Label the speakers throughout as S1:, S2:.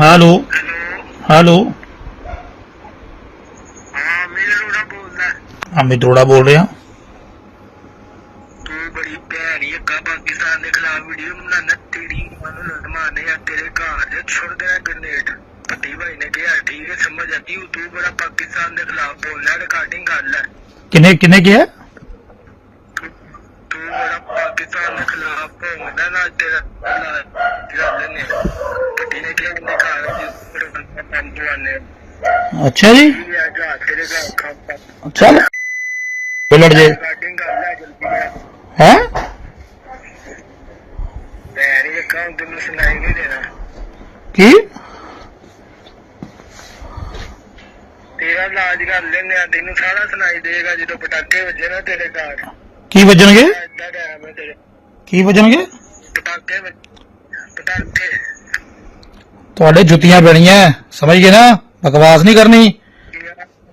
S1: Hello hello
S2: ਹਾਂ ਮੇਰੇ ਰੋੜਾ ਬੋਲਦਾ
S1: ਅਮਿਤ ਅਰੋੜਾ ਬੋਲ ਰਿਹਾ
S2: ਤੂੰ ਬੜੀ ਭੈੜੀ ਅੱਕਾ ਪਾਕਿਸਤਾਨ ਦੇ ਖਿਲਾਫ ਵੀਡੀਓ ਬਣਾਉਣਾ ਤੇਰੀ ਮਨ ਲੜਮਾਨੇ ਆ ਤੇਰੇ ਘਰ ਦੇ ਛੁੱਟ ਦੇਣਾ ਗ੍ਰਨੇਡ ਪੱਟੀ ਭਾਈ ਨੇ ਕਿਹਾ ਠੀਕ ਹੈ ਸਮਝ ਆਤੀ ਹੂੰ ਤੂੰ ਬੜਾ ਪਾਕਿਸਤਾਨ ਦੇ ਖਿਲਾਫ ਬੋਲਣਾ ਰਿਕਾਰਡਿੰਗ ਕਰ ਲੈ
S1: ਕਿਨੇ ਕਿਨੇ ਕਿਹਾ
S2: ਤੂੰ ਬੜਾ ਪਾਕਿਸਤਾਨ ਦੇ ਖਿਲਾਫ ਬੋਲਦਾ ਨਾ ਤੇਰਾ ਗੱਲ ਬੁਲਾਣੇ
S1: ਅੱਛਾ ਜੀ।
S2: ਇਹ ਆ ਜਾ ਤੇਰੇ ਘਰ ਕੰਮ
S1: ਚੱਲ। ਬੁਲਟ ਜੇ
S2: ਰਿਕਾਰਡਿੰਗ ਕਰ ਲੈ ਜਲਦੀ ਕਰ
S1: ਹੈ?
S2: ਭੈੜੀ ਅੱਕਾ ਹੁਣ ਤੈਨੂੰ ਸੁਣਾਈ ਨਹੀਂ ਦੇਣਾ
S1: ਕੀ?
S2: ਤੇਰਾ ਇਲਾਜ ਕਰ ਲੈਨੇ ਆ ਤੈਨੂੰ ਸਾਰਾ ਸੁਣਾਈ ਦੇਗਾ ਜਦੋਂ ਪਟਾਕੇ ਵੱਜੇ ਨਾ ਤੇਰੇ ਘਰ।
S1: ਕੀ ਵੱਜਣਗੇ?
S2: ਏਦਾਂ ਟਾਈਮ ਹੈ ਤੇਰੇ
S1: ਕੀ ਵੱਜਣਗੇ?
S2: ਪਟਾਕੇ ਵੱਜ- ਪਟਾਕੇ।
S1: ਤੁਹਾਡੇ ਜੁੱਤੀਆਂ ਪੈਣੀਆਂ ਸਮਝ ਗਏ ਨਾ ਬਕਵਾਸ ਨਹੀਂ ਕਰਨੀ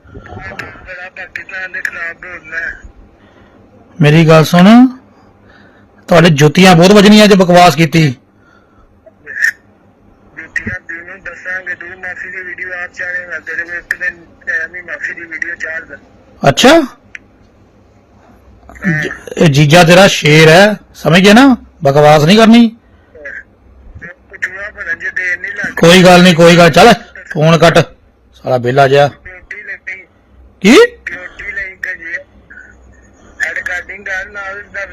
S2: ਬੜਾ ਪਾਕਿਸਤਾਨ ਦੇ ਖਿਲਾਫ ਬੋਲਣਾ ਹੈ।
S1: ਮੇਰੀ ਗੱਲ ਸੁਣ ਤੁਹਾਡੇ ਜੁੱਤੀਆਂ ਬਹੁਤ ਵੱਜਣੀਆਂ ਜੇ ਬਕਵਾਸ ਕੀਤੀ
S2: ਜੁੱਤੀਆਂ ਤੈਨੂੰ ਦੱਸਾਂਗੇ ਤੂੰ ਮਾਫੀ ਦੀ ਵੀਡੀਓ ਆਪ ਚਾਹੇਗਾ ਤੇਰੇ ਵਿੱਚ ਇੱਕ ਦਿਨ ਟਾਈਮ ਹੀ ਮਾਫੀ ਦੀ ਵੀਡੀਓ ਚਾੜ ਦੇ
S1: ਅੱਛਾ ਜ- ਇਹ ਜੀਜਾ ਤੇਰਾ ਸ਼ੇਰ ਹੈ ਸਮਝ ਗਏ ਨਾ ਬਕਵਾਸ ਨਹੀਂ ਕਰਨੀ ਕੋਈ ਗੱਲ ਨਹੀਂ ਕੋਈ ਗੱਲ ਚੱਲ ਫੋਨ ਕੱਟ ਸਾਲਾ ਬੇਲਾ ਜਿਹਾ
S2: ਰੋਟੀ ਲੱਗੀ
S1: ਕੀ
S2: ਰੋਟੀ ਲਈ ਕਜੇ ਐਡ ਕਾਰਡਿੰਗ ਕਰ ਨਾਲ ਦਾ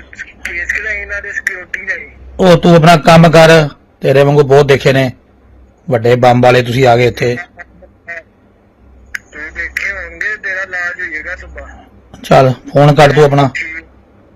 S2: ਕੇਸ ਕਰਾਈ ਇਹਨਾਂ ਦੇ ਸਿਕਿਉਰਿਟੀ ਲਈ
S1: ਉਹ ਤੂੰ ਆਪਣਾ ਕੰਮ ਕਰ ਤੇਰੇ ਵਾਂਗੂ ਬਹੁਤ ਦੇਖੇ ਨੇ ਵੱਡੇ ਬੰਬ ਵਾਲੇ ਤੁਸੀਂ ਆ ਗਏ ਇੱਥੇ
S2: ਤੂੰ ਦੇਖੇ ਹੋਣਗੇ ਤੇਰਾ ਇਲਾਜ ਹੋਏਗਾ ਸੁਬਾ
S1: ਚੱਲ ਫੋਨ ਕੱਟ ਤੂੰ ਆਪਣਾ
S2: ਠੀਕ